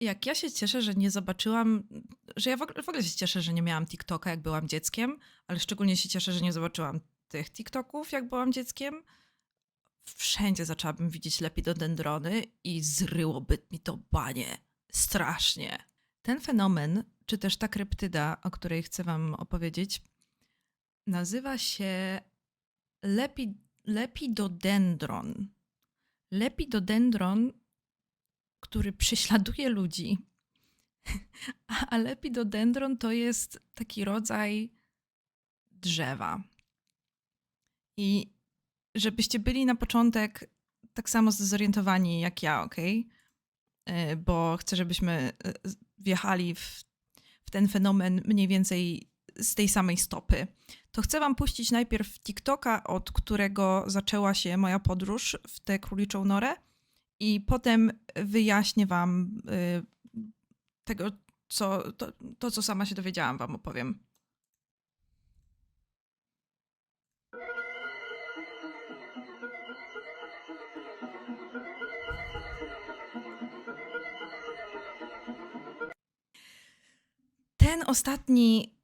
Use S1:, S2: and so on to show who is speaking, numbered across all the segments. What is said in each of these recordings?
S1: Jak ja się cieszę, że nie zobaczyłam, że ja w ogóle, w ogóle się cieszę, że nie miałam TikToka, jak byłam dzieckiem, ale szczególnie się cieszę, że nie zobaczyłam tych TikToków, jak byłam dzieckiem. Wszędzie zaczęłabym widzieć lepidodendrony i zryłoby mi to banie. Strasznie. Ten fenomen, czy też ta kryptyda, o której chcę wam opowiedzieć, nazywa się lepi, lepidodendron. Lepidodendron który prześladuje ludzi. A lepidodendron to jest taki rodzaj drzewa. I żebyście byli na początek tak samo zdezorientowani jak ja, ok? Bo chcę, żebyśmy e, wjechali w, w ten fenomen mniej więcej z tej samej stopy. To chcę Wam puścić najpierw TikToka, od którego zaczęła się moja podróż w tę króliczą norę i potem wyjaśnię wam y, tego, co, to, to, co sama się dowiedziałam, wam opowiem. Ten ostatni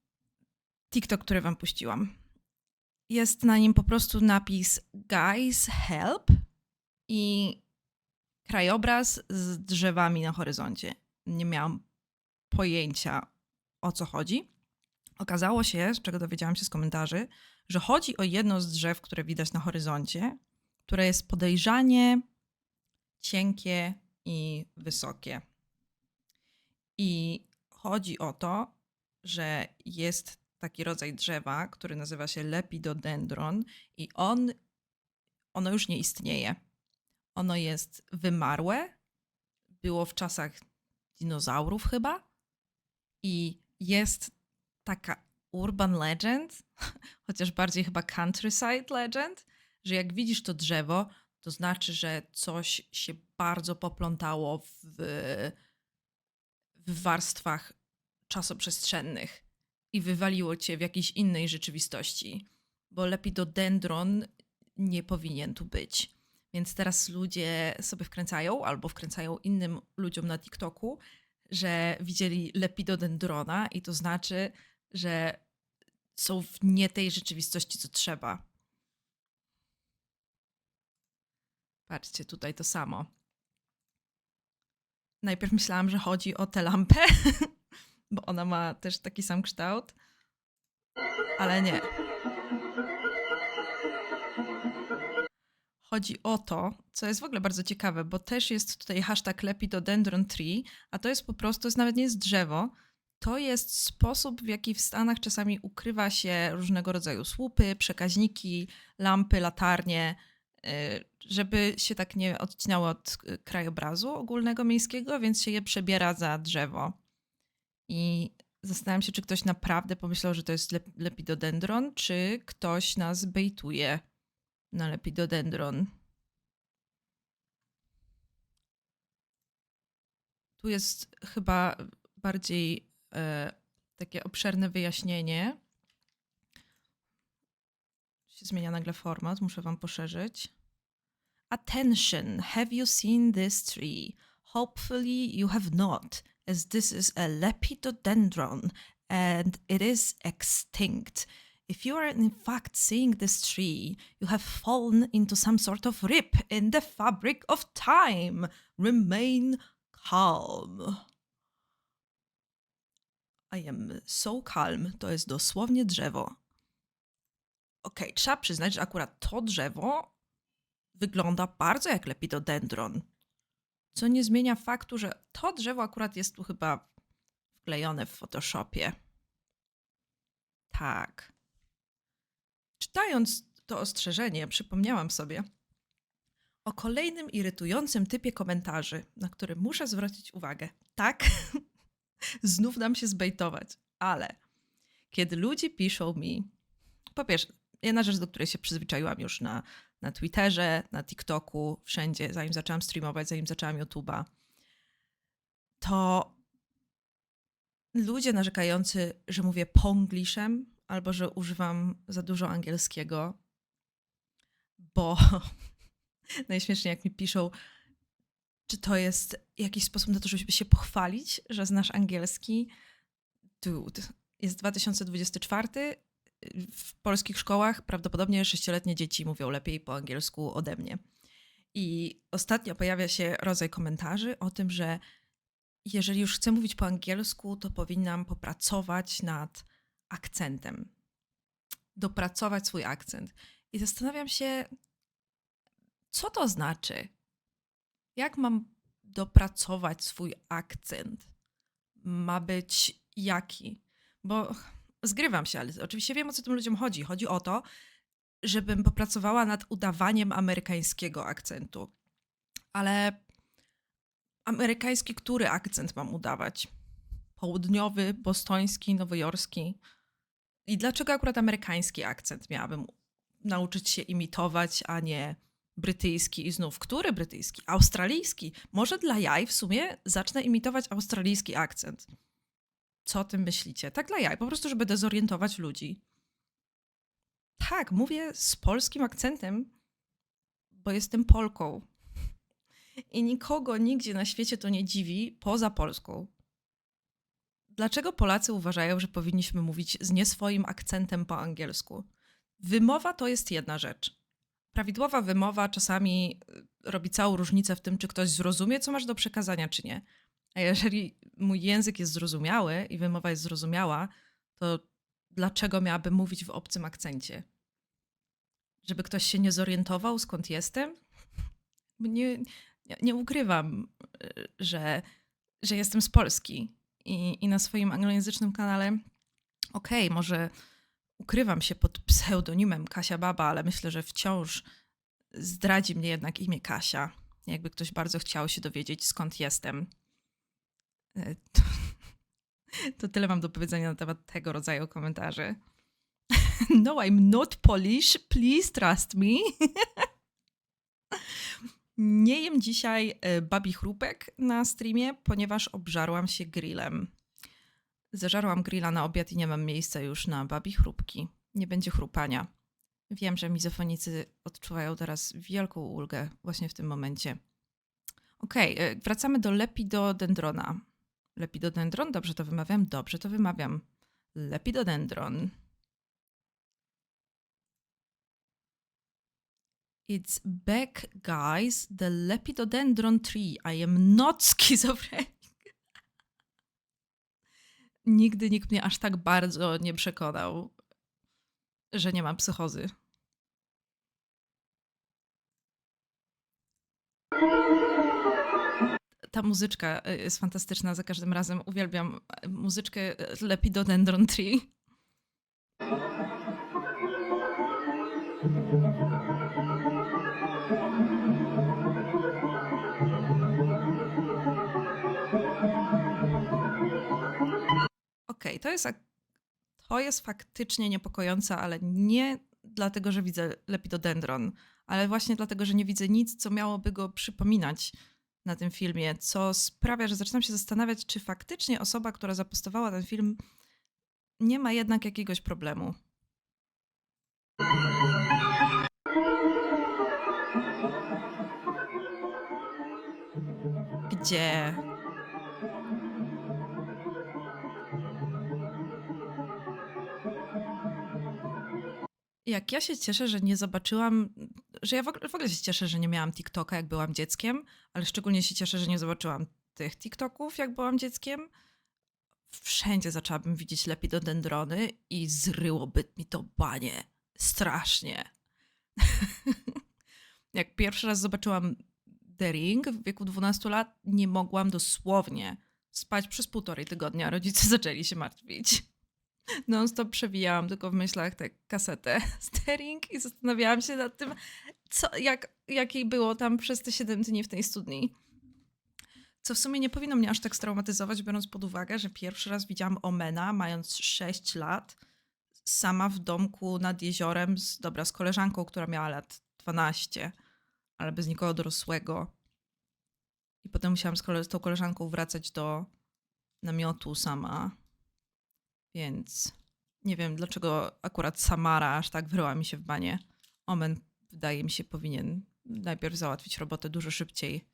S1: TikTok, który wam puściłam, jest na nim po prostu napis Guys Help i krajobraz z drzewami na horyzoncie. Nie miałam pojęcia o co chodzi. Okazało się, z czego dowiedziałam się z komentarzy, że chodzi o jedno z drzew, które widać na horyzoncie, które jest podejrzanie cienkie i wysokie. I chodzi o to, że jest taki rodzaj drzewa, który nazywa się lepidodendron i on, ono już nie istnieje. Ono jest wymarłe. Było w czasach dinozaurów chyba. I jest taka urban legend, chociaż bardziej chyba countryside legend, że jak widzisz to drzewo, to znaczy, że coś się bardzo poplątało w, w warstwach czasoprzestrzennych i wywaliło cię w jakiejś innej rzeczywistości, bo lepidodendron nie powinien tu być. Więc teraz ludzie sobie wkręcają albo wkręcają innym ludziom na TikToku, że widzieli lepidodendrona i to znaczy, że są w nie tej rzeczywistości, co trzeba. Patrzcie, tutaj to samo. Najpierw myślałam, że chodzi o tę lampę, bo ona ma też taki sam kształt, ale nie. Chodzi o to, co jest w ogóle bardzo ciekawe, bo też jest tutaj hashtag lepidodendron tree, a to jest po prostu, to nawet nie jest drzewo, to jest sposób, w jaki w Stanach czasami ukrywa się różnego rodzaju słupy, przekaźniki, lampy, latarnie, y, żeby się tak nie odcinało od krajobrazu ogólnego miejskiego, więc się je przebiera za drzewo. I zastanawiam się, czy ktoś naprawdę pomyślał, że to jest lepidodendron, czy ktoś nas bejtuje na lepidodendron. Tu jest chyba bardziej e, takie obszerne wyjaśnienie. Się zmienia nagle format, muszę wam poszerzyć. Attention, have you seen this tree? Hopefully you have not, as this is a lepidodendron and it is extinct. If you are in fact seeing this tree, you have fallen into some sort of rip in the fabric of time. Remain calm. I am so calm. To jest dosłownie drzewo. Okay, trzeba przyznać, że akurat to drzewo wygląda bardzo jak lepidodendron. Co nie zmienia faktu, że to drzewo akurat jest tu chyba wklejone w Photoshopie. Tak. Czytając to ostrzeżenie, przypomniałam sobie o kolejnym irytującym typie komentarzy, na który muszę zwrócić uwagę. Tak, znów dam się zbejtować, ale kiedy ludzie piszą mi, po pierwsze, jedna rzecz, do której się przyzwyczaiłam już na, na Twitterze, na TikToku, wszędzie, zanim zaczęłam streamować, zanim zaczęłam YouTube'a, to ludzie narzekający, że mówię pongliszem, albo że używam za dużo angielskiego, bo najśmieszniej jak mi piszą, Czy to jest jakiś sposób na to, żeby się pochwalić, że znasz angielski? Dude, jest 2024. W polskich szkołach prawdopodobnie sześcioletnie dzieci mówią lepiej po angielsku ode mnie. I ostatnio pojawia się rodzaj komentarzy o tym, że jeżeli już chcę mówić po angielsku, to powinnam popracować nad akcentem. Dopracować swój akcent. I zastanawiam się, co to znaczy? Jak mam dopracować swój akcent? Ma być jaki? Bo zgrywam się, ale oczywiście wiem, o co tym ludziom chodzi. Chodzi o to, żebym popracowała nad udawaniem amerykańskiego akcentu. Ale amerykański, który akcent mam udawać? Południowy, bostoński, nowojorski? I dlaczego akurat amerykański akcent miałabym nauczyć się imitować, a nie brytyjski? I znów, który brytyjski? Australijski. Może dla jaj w sumie zacznę imitować australijski akcent. Co o tym myślicie? Tak dla jaj, po prostu, żeby dezorientować ludzi. Tak, mówię z polskim akcentem, bo jestem Polką. I nikogo nigdzie na świecie to nie dziwi poza Polską. Dlaczego Polacy uważają, że powinniśmy mówić z nieswoim akcentem po angielsku? Wymowa to jest jedna rzecz. Prawidłowa wymowa czasami y, robi całą różnicę w tym, czy ktoś zrozumie, co masz do przekazania, czy nie. A jeżeli mój język jest zrozumiały i wymowa jest zrozumiała, to dlaczego miałabym mówić w obcym akcencie? Żeby ktoś się nie zorientował, skąd jestem? Nie, nie, nie ukrywam, y, że, że jestem z Polski i, i na swoim anglojęzycznym kanale, okej, okay, może ukrywam się pod pseudonimem Kasia Baba, ale myślę, że wciąż zdradzi mnie jednak imię Kasia. Jakby ktoś bardzo chciał się dowiedzieć, skąd jestem. Y, to, to tyle mam do powiedzenia na temat tego rodzaju komentarzy. No, I'm not Polish, please trust me. Nie jem dzisiaj e, babi chrupek na streamie, ponieważ obżarłam się grillem. Zażarłam grilla na obiad i nie mam miejsca już na babi chrupki. Nie będzie chrupania. Wiem, że mizofonicy odczuwają teraz wielką ulgę właśnie w tym momencie. Okej, okay, e, wracamy do lepidodendrona. Lepidodendron? Dobrze to wymawiam? Dobrze to wymawiam. Lepidodendron. It's back, guys. The lepidodendron tree. I am not schizophrenic. Nigdy nikt mnie aż tak bardzo nie przekonał, że nie mam psychozy. Ta muzyczka y, jest fantastyczna za każdym razem. Uwielbiam y, muzyczkę Lepidodendron Tree. Okej, okay, to, jest, to jest faktycznie niepokojące, ale nie dlatego, że widzę lepidodendron, ale właśnie dlatego, że nie widzę nic, co miałoby go przypominać na tym filmie, co sprawia, że zaczynam się zastanawiać, czy faktycznie osoba, która zapostowała ten film, nie ma jednak jakiegoś problemu. Gdzie? Jak ja się cieszę, że nie zobaczyłam, że ja w ogóle, w ogóle się cieszę, że nie miałam TikToka, jak byłam dzieckiem, ale szczególnie się cieszę, że nie zobaczyłam tych TikToków, jak byłam dzieckiem. Wszędzie zaczęłabym widzieć lepiej do dendrony i zryłoby mi to banie. Strasznie. jak pierwszy raz zobaczyłam The Ring w wieku 12 lat, nie mogłam dosłownie spać przez półtorej tygodnia. Rodzice zaczęli się martwić non-stop przewijałam tylko w myślach tę kasetę Stering i zastanawiałam się nad tym, co, jak, jakiej było tam przez te 7 dni w tej studni. Co w sumie nie powinno mnie aż tak straumatyzować, biorąc pod uwagę, że pierwszy raz widziałam Omena, mając 6 lat, sama w domku nad jeziorem, z, dobra, z koleżanką, która miała lat 12, ale bez nikogo dorosłego. I potem musiałam z, kole- z tą koleżanką wracać do namiotu sama więc nie wiem, dlaczego akurat Samara aż tak wyryła mi się w banie. Omen, wydaje mi się, powinien najpierw załatwić robotę dużo szybciej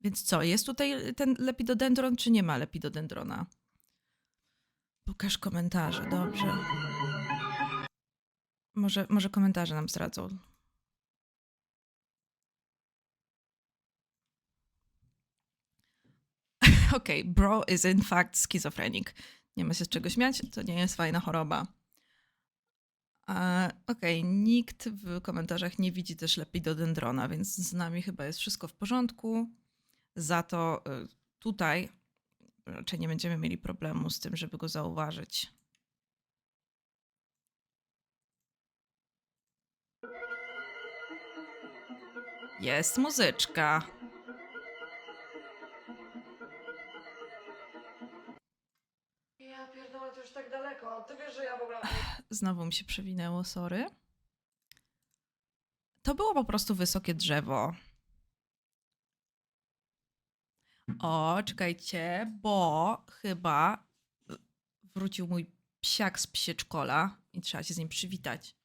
S1: Więc co, jest tutaj ten lepidodendron, czy nie ma lepidodendrona? Pokaż komentarze, dobrze. Może, może komentarze nam zdradzą. Okej, bro is in fact schizophrenic. Nie ma się z czego śmiać, to nie jest fajna choroba. Okej, nikt w komentarzach nie widzi też lepidodendrona, więc z nami chyba jest wszystko w porządku. Za to y, tutaj raczej nie będziemy mieli problemu z tym, żeby go zauważyć. Jest muzyczka. Znowu mi się przewinęło, sorry. To było po prostu wysokie drzewo. O, czekajcie, bo chyba wrócił mój psiak z psieczkola i trzeba się z nim przywitać.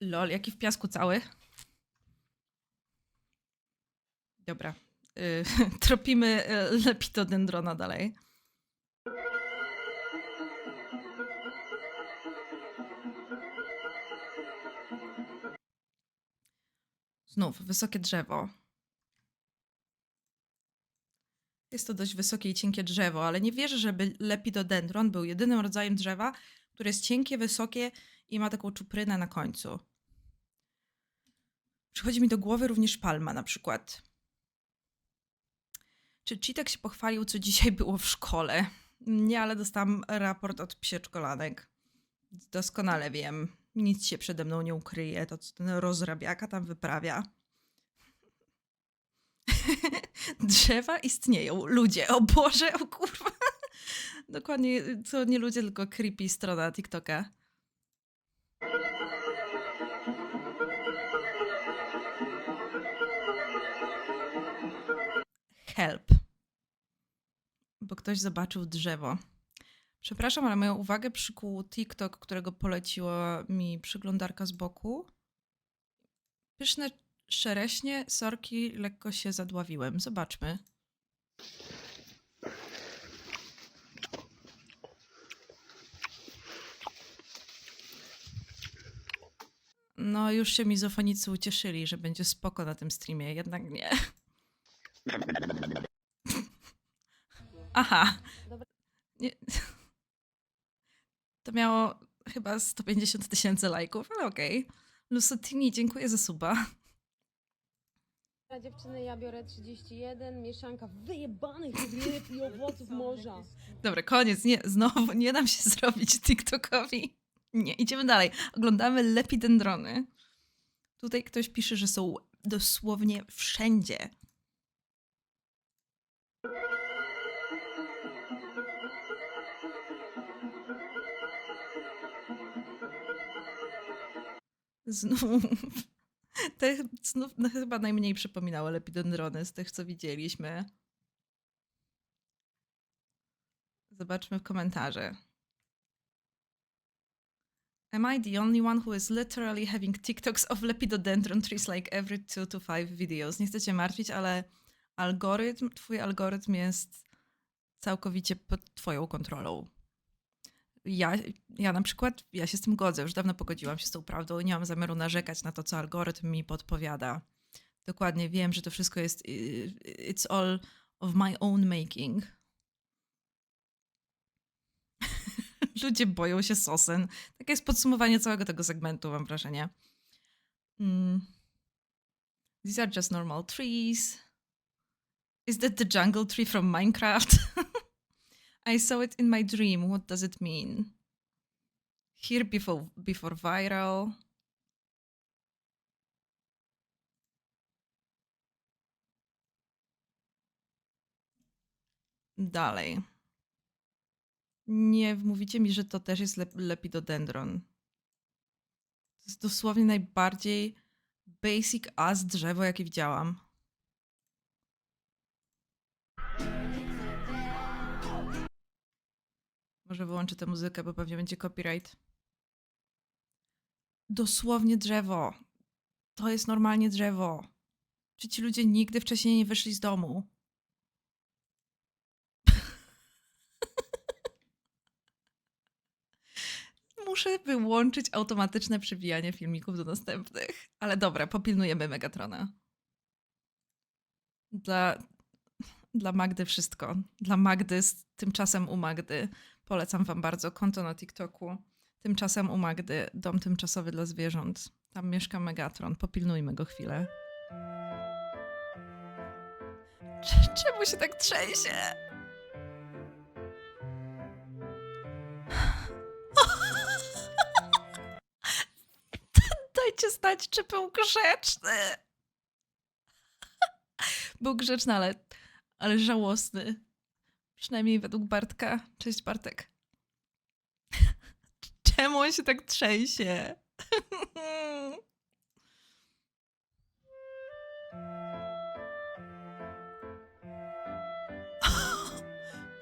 S1: Lol, jaki w piasku cały. Dobra. Y, tropimy y, lepidodendrona dalej. Znów, wysokie drzewo. Jest to dość wysokie i cienkie drzewo, ale nie wierzę, żeby lepidodendron był jedynym rodzajem drzewa, które jest cienkie, wysokie i ma taką czuprynę na końcu. Przychodzi mi do głowy również palma na przykład. Czy Citek się pochwalił, co dzisiaj było w szkole? Nie, ale dostałam raport od psieczkolanek. Doskonale wiem. Nic się przede mną nie ukryje. To, co ten rozrabiaka tam wyprawia. Drzewa istnieją. Ludzie. O Boże, o kurwa. Dokładnie, to nie ludzie, tylko creepy strona TikToka. Help. Bo ktoś zobaczył drzewo. Przepraszam, ale moją uwagę przykuł TikTok, którego poleciła mi przyglądarka z boku. Pyszne szereśnie, sorki, lekko się zadławiłem. Zobaczmy. No, już się mizofonicy ucieszyli, że będzie spoko na tym streamie, jednak nie. Aha. Nie. To miało chyba 150 tysięcy lajków, ale okej. Lusotini, dziękuję za suba.
S2: Dziewczyny ja biorę 31, mieszanka wyjebanych ryb i owoców morza.
S1: Dobra, koniec. Nie, znowu nie dam się zrobić TikTokowi. Nie, idziemy dalej. Oglądamy lepidendrony. Tutaj ktoś pisze, że są dosłownie wszędzie. Znów. Te znów no, chyba najmniej przypominały lepidendrony z tych, co widzieliśmy. Zobaczmy w komentarze. Am I the only one who is literally having TikToks of lepidodendron trees like every two to five videos? Nie chcę cię martwić, ale algorytm, twój algorytm jest całkowicie pod twoją kontrolą. Ja, ja na przykład, ja się z tym godzę, już dawno pogodziłam się z tą prawdą i nie mam zamiaru narzekać na to, co algorytm mi podpowiada. Dokładnie wiem, że to wszystko jest, y, it's all of my own making. Ludzie boją się sosen. Takie jest podsumowanie całego tego segmentu, mam wrażenie. Mm. These are just normal trees. Is that the jungle tree from Minecraft? I saw it in my dream. What does it mean? Here before before viral. Dalej. Nie mówicie mi, że to też jest lep lepidodendron. To jest dosłownie najbardziej basic as drzewo, jakie widziałam. Może wyłączę tę muzykę, bo pewnie będzie copyright. Dosłownie drzewo. To jest normalnie drzewo. Czy ci ludzie nigdy wcześniej nie wyszli z domu? Muszę wyłączyć automatyczne przybijanie filmików do następnych. Ale dobra, popilnujemy Megatrona. Dla, dla Magdy wszystko. Dla Magdy z tymczasem u Magdy. Polecam wam bardzo konto na TikToku. Tymczasem u Magdy, dom tymczasowy dla zwierząt. Tam mieszka Megatron. Popilnujmy go chwilę. Cze- Czemu się tak trzęsie? Dajcie znać, czy był grzeczny. Był grzeczny, ale, ale żałosny. Przynajmniej według Bartka. Cześć Bartek. Czemu on się tak trzęsie?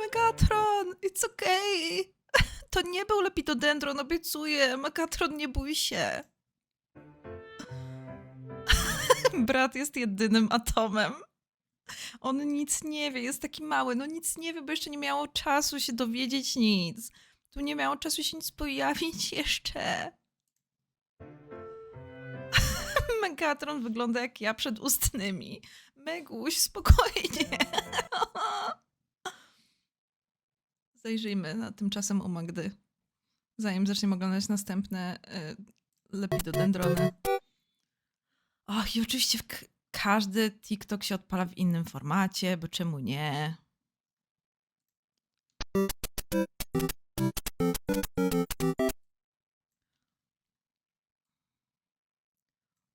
S1: Megatron, it's okay. To nie był lepidodendron, obiecuję. Megatron, nie bój się. Brat jest jedynym atomem. On nic nie wie, jest taki mały, no nic nie wie, bo jeszcze nie miało czasu się dowiedzieć nic. Tu nie miało czasu się nic pojawić jeszcze. Megatron wygląda jak ja przed ustnymi. Meguś, spokojnie. Zajrzyjmy na tymczasem u Magdy. Zanim zaczniemy oglądać następne y, lepidodendrony. Och, i oczywiście w każdy TikTok się odpala w innym formacie, bo czemu nie?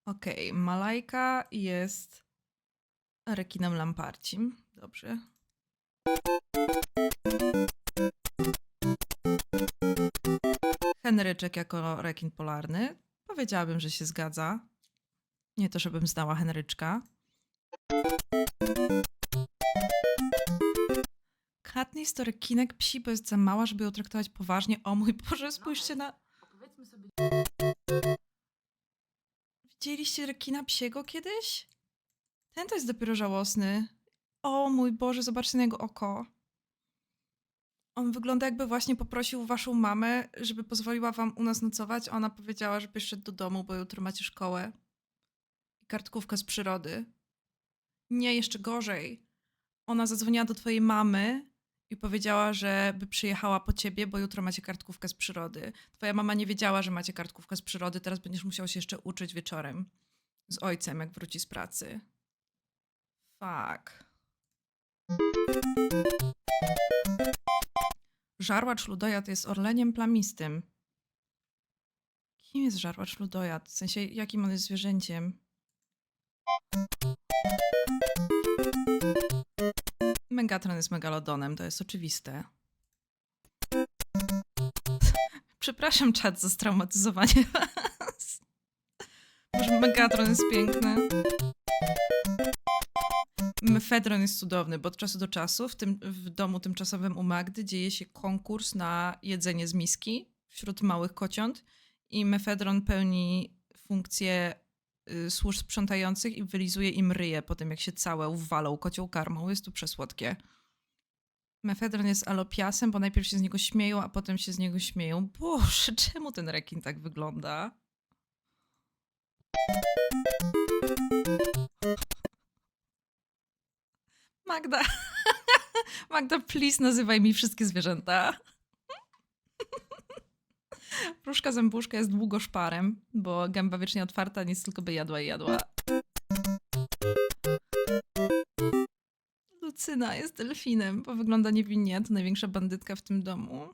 S1: Okej, Malajka jest rekinem lamparcim. Dobrze. Henryczek jako rekin polarny. Powiedziałabym, że się zgadza. Nie to, żebym znała Henryczka. Katniss to rekinek psi, bo jest za mała, żeby ją traktować poważnie. O mój Boże, spójrzcie na... Widzieliście rekina psiego kiedyś? Ten to jest dopiero żałosny. O mój Boże, zobaczcie na jego oko. On wygląda jakby właśnie poprosił waszą mamę, żeby pozwoliła wam u nas nocować, a ona powiedziała, żeby szedł do domu, bo jutro macie szkołę. Kartkówkę z przyrody. Nie, jeszcze gorzej. Ona zadzwoniła do twojej mamy i powiedziała, żeby przyjechała po ciebie, bo jutro macie kartkówkę z przyrody. Twoja mama nie wiedziała, że macie kartkówkę z przyrody, teraz będziesz musiał się jeszcze uczyć wieczorem z ojcem, jak wróci z pracy. Fuck. Żarłacz ludojad jest orleniem plamistym. Kim jest żarłacz ludojad? W sensie, jakim on jest zwierzęciem? Megatron jest megalodonem, to jest oczywiste. Przepraszam, czat, za straumatyzowanie was. Może Megatron jest piękny. Mefedron jest cudowny, bo od czasu do czasu w, tym, w domu tymczasowym u Magdy dzieje się konkurs na jedzenie z miski wśród małych kociąt i Mefedron pełni funkcję służb sprzątających i wylizuje im ryje po tym, jak się całe uwalą kocią karmą. Jest tu przesłodkie. Mefedron jest alopiasem, bo najpierw się z niego śmieją, a potem się z niego śmieją. Boże, czemu ten rekin tak wygląda? Magda. Magda, please nazywaj mi wszystkie zwierzęta. Pruszka zębuszka jest długo szparem, bo gęba wiecznie otwarta nic tylko by jadła i jadła. Lucyna jest delfinem, bo wygląda niewinnie, to największa bandytka w tym domu.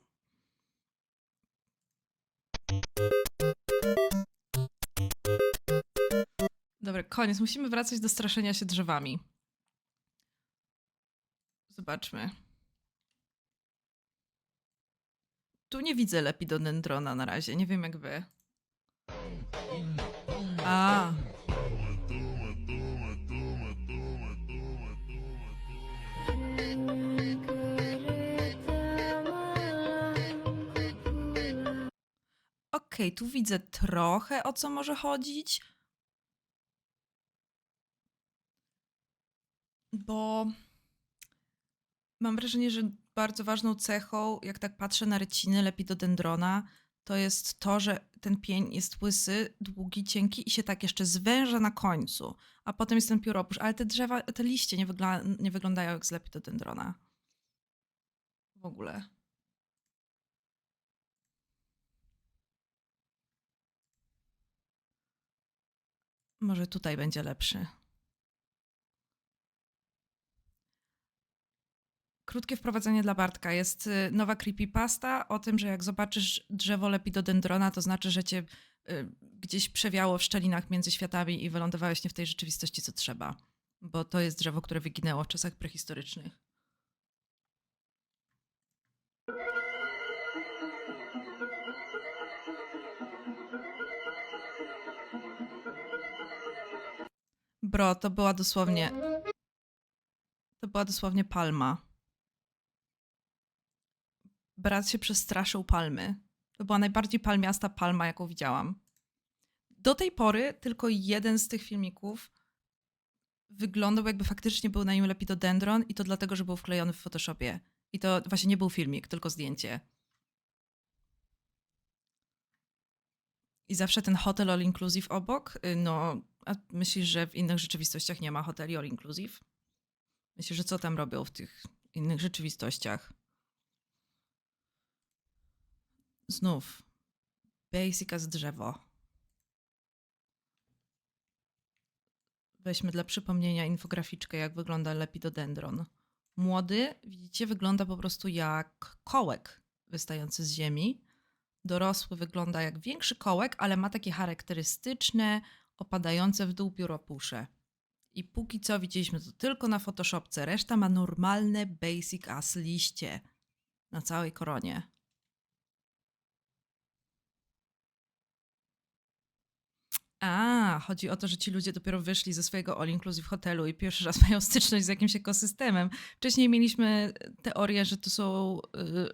S1: Dobra, koniec. Musimy wracać do straszenia się drzewami. Zobaczmy. Tu nie widzę lepidodendrona na razie. Nie wiem jak wy. A. Okej, tu widzę trochę o co może chodzić. Bo mam wrażenie, że bardzo ważną cechą, jak tak patrzę na ryciny lepidodendrona, to jest to, że ten pień jest łysy, długi, cienki i się tak jeszcze zwęża na końcu. A potem jest ten pióropusz. Ale te drzewa, te liście nie, wygla- nie wyglądają jak z lepidodendrona. W ogóle. Może tutaj będzie lepszy. Krótkie wprowadzenie dla Bartka. Jest y, nowa creepypasta o tym, że jak zobaczysz drzewo lepidodendrona, to znaczy, że cię y, gdzieś przewiało w szczelinach między światami i wylądowałeś nie w tej rzeczywistości, co trzeba. Bo to jest drzewo, które wyginęło w czasach prehistorycznych. Bro, to była dosłownie. To była dosłownie palma. Brat się przestraszył palmy. To była najbardziej palmiasta palma, jaką widziałam. Do tej pory tylko jeden z tych filmików wyglądał, jakby faktycznie był na nim lepidodendron i to dlatego, że był wklejony w Photoshopie. I to właśnie nie był filmik, tylko zdjęcie. I zawsze ten hotel all inclusive obok, y, no, a myślisz, że w innych rzeczywistościach nie ma hoteli all inclusive? Myślisz, że co tam robią w tych innych rzeczywistościach? Znów. Basic as drzewo. Weźmy dla przypomnienia infograficzkę, jak wygląda lepidodendron. Młody, widzicie, wygląda po prostu jak kołek wystający z ziemi. Dorosły wygląda jak większy kołek, ale ma takie charakterystyczne, opadające w dół pióropusze. I póki co widzieliśmy to tylko na Photoshopce. Reszta ma normalne basic as liście na całej koronie. A, chodzi o to, że ci ludzie dopiero wyszli ze swojego all-inclusive hotelu i pierwszy raz mają styczność z jakimś ekosystemem. Wcześniej mieliśmy teorię, że to są y,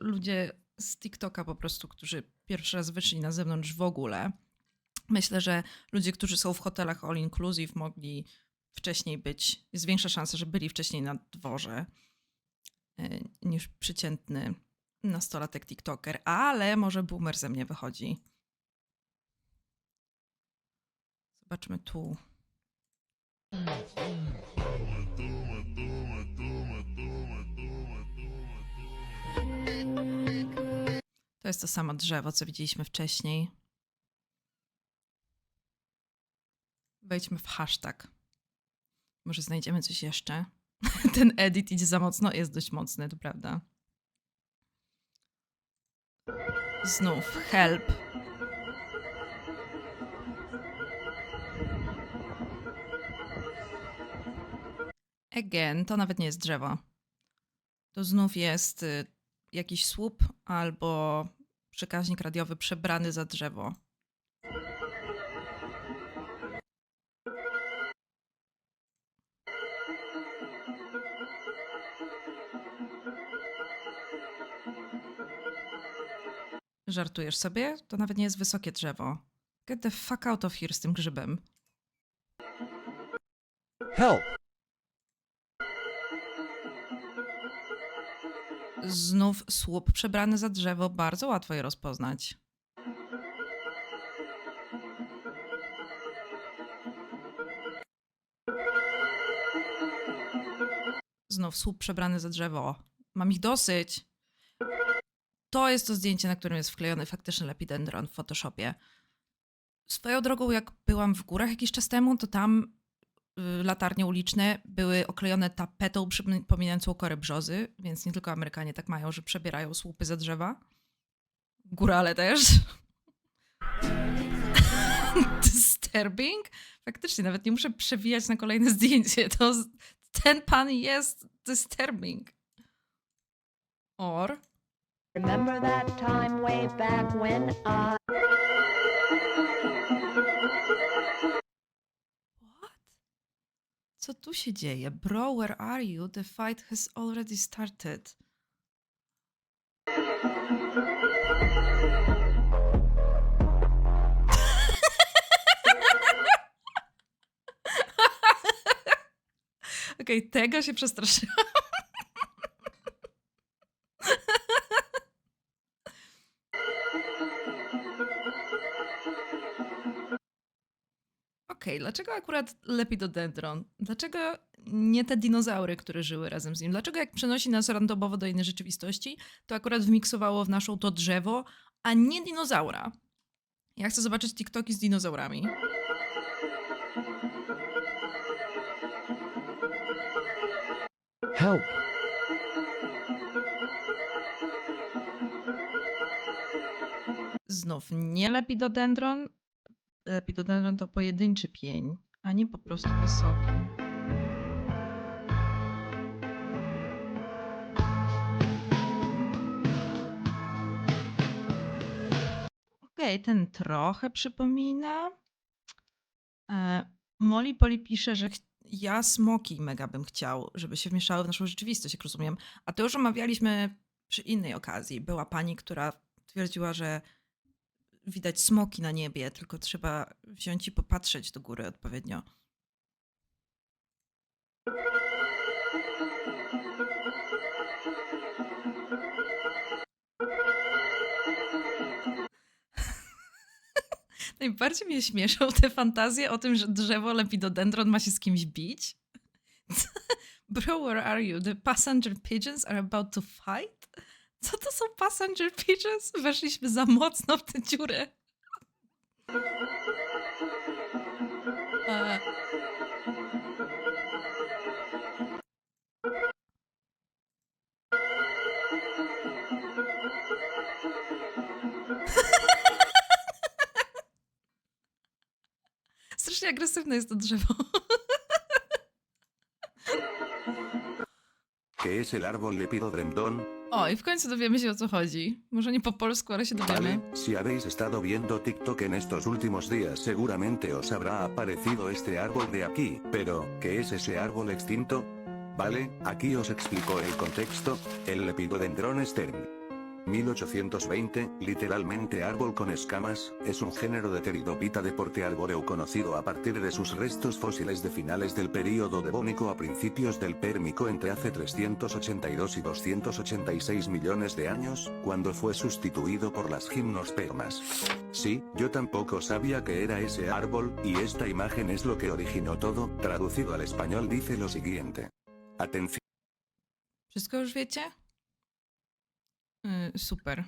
S1: ludzie z TikToka po prostu, którzy pierwszy raz wyszli na zewnątrz w ogóle. Myślę, że ludzie, którzy są w hotelach all-inclusive mogli wcześniej być, jest większa szansa, że byli wcześniej na dworze y, niż przeciętny nastolatek TikToker, ale może boomer ze mnie wychodzi. Zobaczmy tu. To jest to samo drzewo, co widzieliśmy wcześniej. Wejdźmy w hashtag. Może znajdziemy coś jeszcze. Ten edit idzie za mocno, jest dość mocny, to prawda. Znów, help. Again, to nawet nie jest drzewo. To znów jest y, jakiś słup albo przekaźnik radiowy przebrany za drzewo. Żartujesz sobie? To nawet nie jest wysokie drzewo. Get the fuck out of here z tym grzybem.
S3: Help!
S1: Znów słup przebrany za drzewo, bardzo łatwo je rozpoznać. Znów słup przebrany za drzewo. Mam ich dosyć. To jest to zdjęcie, na którym jest wklejony faktyczny lepidendron w Photoshopie. Swoją drogą, jak byłam w górach jakiś czas temu, to tam latarnie uliczne były oklejone tapetą przypominającą korę brzozy, więc nie tylko Amerykanie tak mają, że przebierają słupy za drzewa. Górale też. Disturbing? Faktycznie, nawet nie muszę przewijać na kolejne zdjęcie. To ten pan jest disturbing. Or
S3: Remember that time way back when I
S1: Co tu się dzieje? Bro, where are you? The fight has already started. Okej, tego się przestraszyłam. Okej, dlaczego akurat lepidodendron? Dlaczego nie te dinozaury, które żyły razem z nim? Dlaczego jak przenosi nas randomowo do innej rzeczywistości, to akurat wmiksowało w naszą to drzewo, a nie dinozaura? Ja chcę zobaczyć TikToki z dinozaurami.
S4: Help!
S1: Znów nie lepidodendron. Lepidodendron to pojedynczy pień, a nie po prostu wysoki. Okej, ten trochę przypomina. E, Molly Poli pisze, że ja smoki mega bym chciał, żeby się wmieszały w naszą rzeczywistość, jak rozumiem. A to już omawialiśmy przy innej okazji. Była pani, która twierdziła, że widać smoki na niebie, tylko trzeba wziąć i popatrzeć do góry odpowiednio. Najbardziej mnie śmieszą te fantazje o tym, że drzewo lepidodendron ma się z kimś bić. Bro, where are you? The passenger pigeons are about to fight? Co to są passenger pigeons? Weszliśmy za mocno w tę dziurę. E, Strasznie agresywne jest to drzewo.
S5: ¿Qué es el árbol lepidodendron?
S1: O, i w końcu dowiemy się o co chodzi. Może nie
S5: si habéis estado viendo TikTok en estos últimos días seguramente os habrá aparecido este árbol de aquí, pero, ¿qué es ese árbol extinto? Vale, aquí os explico el contexto, el lepidodendron stern. 1820, literalmente árbol con escamas, es un género de pteridopita de porte arbóreo conocido a partir de sus restos fósiles de finales del período devónico a principios del Pérmico entre hace 382 y 286 millones de años, cuando fue sustituido por las gimnospermas. Sí, yo tampoco sabía que era ese árbol, y esta imagen es lo que originó todo, traducido al español dice lo siguiente. Atención.
S1: Wszystko już wiecie? Y, super.